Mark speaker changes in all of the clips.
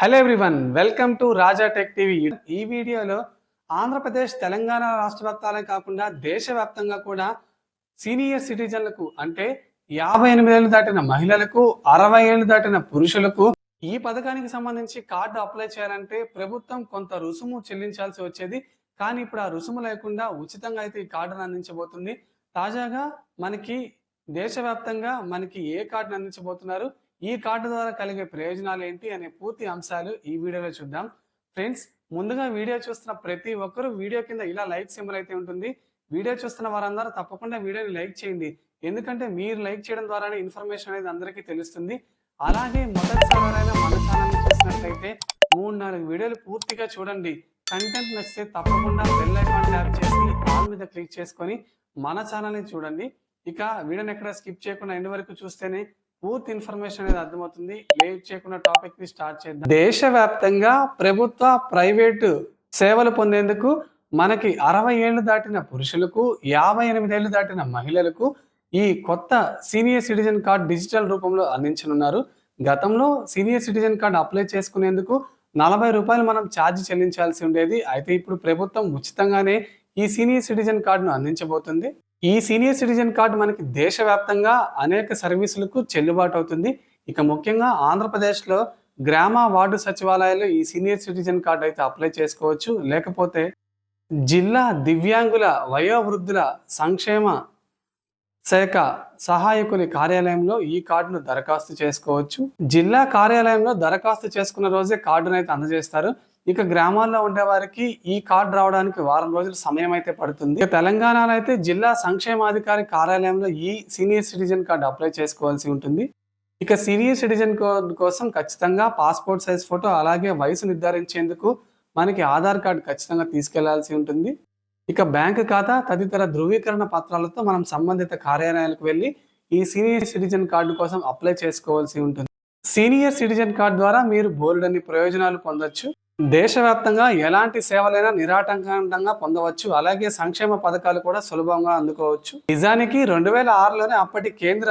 Speaker 1: Hello everyone welcome to Raja tech TV ఈ వీడియోలో ఆంధ్రప్రదేశ్ తెలంగాణ రాష్ట్ర వ్యాప్తాలే కాకుండా దేశవ్యాప్తంగా కూడా సీనియర్ సిటిజన్లకు అంటే యాభై ఎనిమిది ఏళ్ళు దాటిన మహిళలకు అరవై ఏళ్ళు దాటిన పురుషులకు ఈ పథకానికి సంబంధించి కార్డు అప్లై చేయాలంటే ప్రభుత్వం కొంత రుసుము చెల్లించాల్సి వచ్చేది. కానీ ఇప్పుడు ఆ రుసుము లేకుండా ఉచితంగా అయితే ఈ కార్డును అందించబోతుంది. తాజాగా మనకి దేశవ్యాప్తంగా మనకి ఏ కార్డును అందించబోతున్నారు? ఈ కార్డు ద్వారా కలిగే ప్రయోజనాలు ఏంటి అనే పూర్తి అంశాలు ఈ వీడియోలో చూద్దాం. ఫ్రెండ్స్ ముందుగా వీడియో చూస్తున్న ప్రతి ఒక్కరూ వీడియో కింద ఇలా లైక్ సింబల్ అయితే ఉంటుంది. వీడియో చూస్తున్న వారందరూ తప్పకుండా వీడియోని లైక్ చేయండి. ఎందుకంటే మీరు లైక్ చేయడం ద్వారానే ఇన్ఫర్మేషన్ అనేది అందరికీ తెలుస్తుంది. అలాగే మొదటిసారి మన ఛానల్ చూసినట్లయితే మూడు నాలుగు వీడియోలు పూర్తిగా చూడండి. కంటెంట్ నచ్చితే తప్పకుండా బెల్ ఐకాన్ ట్యాప్ చేసి ఆల్ మీద క్లిక్ చేసుకొని మన ఛానల్ని చూడండి. ఇక వీడియోని ఎక్కడ స్కిప్ చేయకుండా ఎండ్ వరకు చూస్తేనే పూర్తి ఇన్ఫర్మేషన్ అనేది అర్థమవుతుంది. లేట్ చేయకుండా టాపిక్ని స్టార్ట్ చేద్దాం. దేశవ్యాప్తంగా ప్రభుత్వ ప్రైవేటు సేవలు పొందేందుకు మనకి అరవై ఏళ్ళు దాటిన పురుషులకు యాభై ఎనిమిది ఏళ్ళు దాటిన మహిళలకు ఈ కొత్త సీనియర్ సిటిజన్ కార్డ్ డిజిటల్ రూపంలో అందించనున్నారు. గతంలో సీనియర్ సిటిజన్ కార్డ్ అప్లై చేసుకునేందుకు నలభై రూపాయలు మనం ఛార్జ్ చెల్లించాల్సి ఉండేది. అయితే ఇప్పుడు ప్రభుత్వం ఉచితంగానే ఈ సీనియర్ సిటిజన్ కార్డును అందించబోతుంది. ఈ సీనియర్ సిటిజన్ కార్డు మనకి దేశవ్యాప్తంగా అనేక సర్వీసులకు చెల్లుబాటు అవుతుంది. ఇక ముఖ్యంగా ఆంధ్రప్రదేశ్లో గ్రామ వార్డు సచివాలయాల్లో ఈ సీనియర్ సిటిజన్ కార్డు అయితే అప్లై చేసుకోవచ్చు. లేకపోతే జిల్లా దివ్యాంగుల వయోవృద్ధుల సంక్షేమ శాఖ సహాయకుని కార్యాలయంలో ఈ కార్డును దరఖాస్తు చేసుకోవచ్చు. జిల్లా కార్యాలయంలో దరఖాస్తు చేసుకున్న రోజే కార్డును అయితే అందజేస్తారు. ఇక గ్రామాల్లో ఉండే వారికి ఈ కార్డు రావడానికి వారం రోజులు సమయం అయితే పడుతుంది. ఇక తెలంగాణలో అయితే జిల్లా సంక్షేమాధికారి కార్యాలయంలో ఈ సీనియర్ సిటిజన్ కార్డు అప్లై చేసుకోవాల్సి ఉంటుంది. ఇక సీనియర్ సిటిజన్ కార్డు కోసం ఖచ్చితంగా పాస్పోర్ట్ సైజ్ ఫోటో అలాగే వయసు నిర్ధారించేందుకు మనకి ఆధార్ కార్డు ఖచ్చితంగా తీసుకెళ్ళాల్సి ఉంటుంది. ఇక బ్యాంకు ఖాతా తదితర ధృవీకరణ పత్రాలతో మనం సంబంధిత కార్యాలయాలకు వెళ్ళి ఈ సీనియర్ సిటిజన్ కార్డు కోసం అప్లై చేసుకోవాల్సి ఉంటుంది. సీనియర్ సిటిజన్ కార్డు ద్వారా మీరు బోల్డన్ని ప్రయోజనాలు పొందొచ్చు. దేశవ్యాప్తంగా ఎలాంటి సేవలైనా నిరాటంకంగా పొందవచ్చు. అలాగే సంక్షేమ పథకాలు కూడా సులభంగా అందుకోవచ్చు. నిజానికి రెండు వేల ఆరులోనే అప్పటి కేంద్ర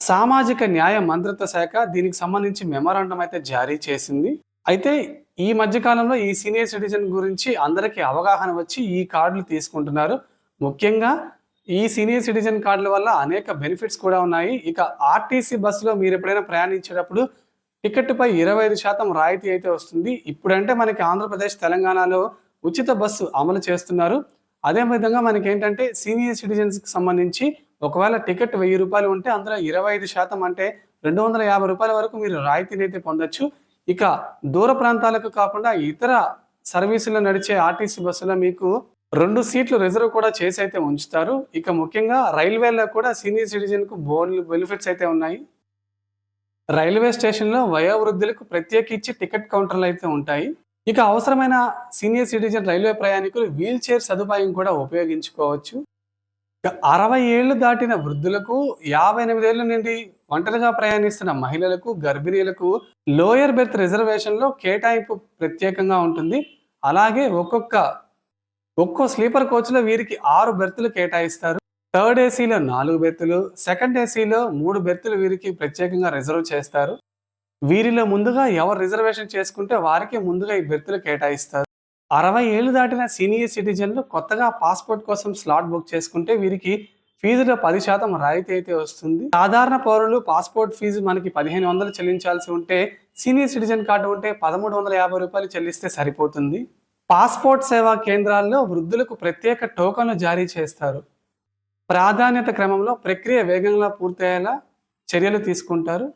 Speaker 1: సామాజిక న్యాయ మంత్రిత్వ శాఖ దీనికి సంబంధించి మెమరాండం అయితే జారీ చేసింది. అయితే ఈ మధ్యకాలంలో ఈ సీనియర్ సిటిజన్ గురించి అందరికీ అవగాహన వచ్చి ఈ కార్డులు తీసుకుంటున్నారు. ముఖ్యంగా ఈ సీనియర్ సిటిజన్ కార్డుల వల్ల అనేక బెనిఫిట్స్ కూడా ఉన్నాయి. ఇక ఆర్టీసీ బస్సులో మీరు ఎప్పుడైనా ప్రయాణించేటప్పుడు టికెట్పై ఇరవై ఐదు శాతం రాయితీ అయితే వస్తుంది. ఇప్పుడంటే మనకి ఆంధ్రప్రదేశ్ తెలంగాణలో ఉచిత బస్సు అమలు చేస్తున్నారు. అదే విధంగా మనకి ఏంటంటే సీనియర్ సిటిజన్స్కి సంబంధించి ఒకవేళ టికెట్ వెయ్యి రూపాయలు ఉంటే అందులో ఇరవై ఐదు శాతం అంటే రెండు వందల యాభై రూపాయల వరకు మీరు రాయితీని అయితే పొందొచ్చు. ఇక దూర ప్రాంతాలకు కాకుండా ఇతర సర్వీసులు నడిచే ఆర్టీసీ బస్సులో మీకు రెండు సీట్లు రిజర్వ్ కూడా చేసి అయితే ఉంచుతారు. ఇక ముఖ్యంగా రైల్వేలో కూడా సీనియర్ సిటిజన్కు కు బెనిఫిట్స్ అయితే ఉన్నాయి. రైల్వే స్టేషన్లో వయోవృద్ధులకు ప్రత్యేకించి టికెట్ కౌంటర్లు అయితే ఉంటాయి. ఇక అవసరమైన సీనియర్ సిటిజన్ రైల్వే ప్రయాణికులు వీల్ చైర్ సదుపాయం కూడా ఉపయోగించుకోవచ్చు. ఇక అరవై ఏళ్ళు దాటిన వృద్ధులకు యాభై ఎనిమిది ఏళ్ళ నుండి ఒంటరిగా ప్రయాణిస్తున్న మహిళలకు గర్భిణీలకు లోయర్ బెర్త్ రిజర్వేషన్లో కేటాయింపు ప్రత్యేకంగా ఉంటుంది. అలాగే ఒక్కొక్క ఒక్కో స్లీపర్ కోచ్లో వీరికి ఆరు బెర్తులు కేటాయిస్తారు. థర్డ్ ఏసీలో నాలుగు బెర్తులు సెకండ్ ఏసీలో మూడు బెర్తులు వీరికి ప్రత్యేకంగా రిజర్వ్ చేస్తారు. వీరిలో ముందుగా ఎవరు రిజర్వేషన్ చేసుకుంటే వారికి ముందుగా ఈ బెర్తులు కేటాయిస్తారు. అరవై ఏళ్ళు దాటిన సీనియర్ సిటిజన్లు కొత్తగా పాస్పోర్ట్ కోసం స్లాట్ బుక్ చేసుకుంటే వీరికి ఫీజులో పది శాతం రాయితీ అయితే వస్తుంది. సాధారణ పౌరులు పాస్పోర్ట్ ఫీజు మనకి పదిహేను వందలు చెల్లించాల్సి ఉంటే సీనియర్ సిటిజన్ కార్డు ఉంటే పదమూడు వందల యాభై రూపాయలు చెల్లిస్తే సరిపోతుంది. పాస్పోర్ట్ సేవా కేంద్రాల్లో వృద్ధులకు ప్రత్యేక టోకన్లు జారీ చేస్తారు. ప్రాధాన్యత క్రమంలో ప్రక్రియ వేగంగా పూర్తయ్యేలా చర్యలు తీసుకుంటారు.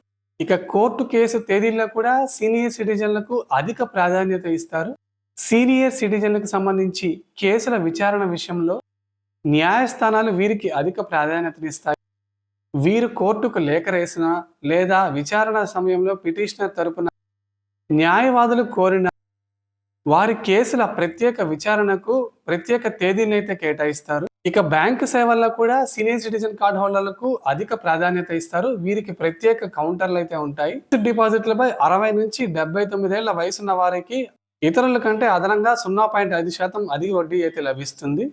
Speaker 1: ఇక కోర్టు కేసు తేదీల్లో కూడా సీనియర్ సిటిజన్లకు అధిక ప్రాధాన్యత ఇస్తారు. సీనియర్ సిటిజన్లకు సంబంధించి కేసుల విచారణ విషయంలో న్యాయస్థానాలు వీరికి అధిక ప్రాధాన్యతనిస్తాయి. వీరు కోర్టుకు లేఖ రేసిన లేదా విచారణ సమయంలో పిటిషనర్ తరపున న్యాయవాదులు కోరిన వారి కేసుల ప్రత్యేక విచారణకు ప్రత్యేక తేదీనైతే కేటాయిస్తారు. ఇక బ్యాంకు సేవల్లో కూడా సీనియర్ సిటిజన్ కార్డ్ హోల్డర్లకు అధిక ప్రాధాన్యత ఇస్తారు. వీరికి ప్రత్యేక కౌంటర్లు అయితే ఉంటాయి. డిపాజిట్లపై అరవై నుంచి డెబ్బై తొమ్మిదేళ్ళ వయసున్న వారికి ఇతరుల కంటే అదనంగా సున్నా పాయింట్ ఐదు శాతం అధిక వడ్డీ అయితే లభిస్తుంది.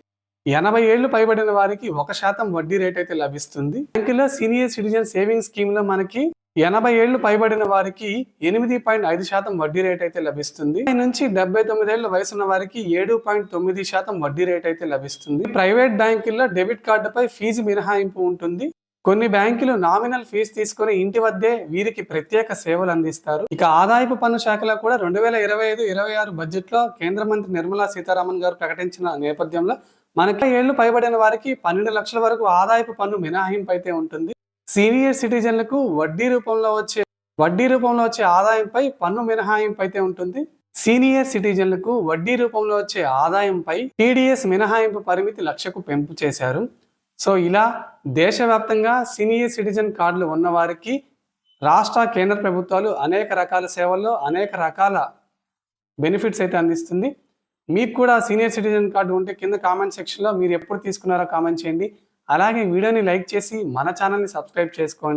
Speaker 1: ఎనభై ఏళ్ళు పైబడిన వారికి ఒక శాతం వడ్డీ రేట్ అయితే లభిస్తుంది. బ్యాంకులో సీనియర్ సిటిజన్ సేవింగ్ స్కీమ్లో మనకి ఎనభై ఏళ్ళు పైబడిన వారికి ఎనిమిది పాయింట్ ఐదు శాతం వడ్డీ రేట్ అయితే లభిస్తుంది. ఈ నుంచి డెబ్బై తొమ్మిదేళ్ళ వయసున్న వారికి ఏడు పాయింట్ తొమ్మిది శాతం వడ్డీ రేట్ అయితే లభిస్తుంది. ప్రైవేట్ బ్యాంకుల్లో డెబిట్ కార్డుపై ఫీజు మినహాయింపు ఉంటుంది. కొన్ని బ్యాంకులు నామినల్ ఫీజు తీసుకుని ఇంటి వద్దే వీరికి ప్రత్యేక సేవలు అందిస్తారు. ఇక ఆదాయపు పన్ను శాఖలో కూడా రెండు వేల ఇరవై ఐదు ఇరవై ఆరు బడ్జెట్లో కేంద్ర మంత్రి నిర్మలా సీతారామన్ గారు ప్రకటించిన నేపథ్యంలో మనకి ఏళ్ళు పైబడిన వారికి పన్నెండు లక్షల వరకు ఆదాయపు పన్ను మినహాయింపు అయితే ఉంటుంది. సీనియర్ సిటిజన్లకు వడ్డీ రూపంలో వచ్చే వడ్డీ రూపంలో వచ్చే ఆదాయంపై పన్ను మినహాయింపు అయితే ఉంటుంది. సీనియర్ సిటిజన్లకు వడ్డీ రూపంలో వచ్చే ఆదాయంపై టీడీఎస్ మినహాయింపు పరిమితి లక్షకు పెంపు చేశారు. సో ఇలా దేశవ్యాప్తంగా సీనియర్ సిటిజన్ కార్డులు ఉన్నవారికి రాష్ట్ర కేంద్ర ప్రభుత్వాలు అనేక రకాల సేవల్లో అనేక రకాల బెనిఫిట్స్ అయితే అందిస్తుంది. మీకు కూడా సీనియర్ సిటిజన్ కార్డు ఉంటే కింద కామెంట్ సెక్షన్లో మీరు ఎప్పుడు తీసుకున్నారో కామెంట్ చేయండి. అలాగే వీడియోని లైక్ చేసి మన ఛానల్ని సబ్స్క్రైబ్ చేసుకోండి.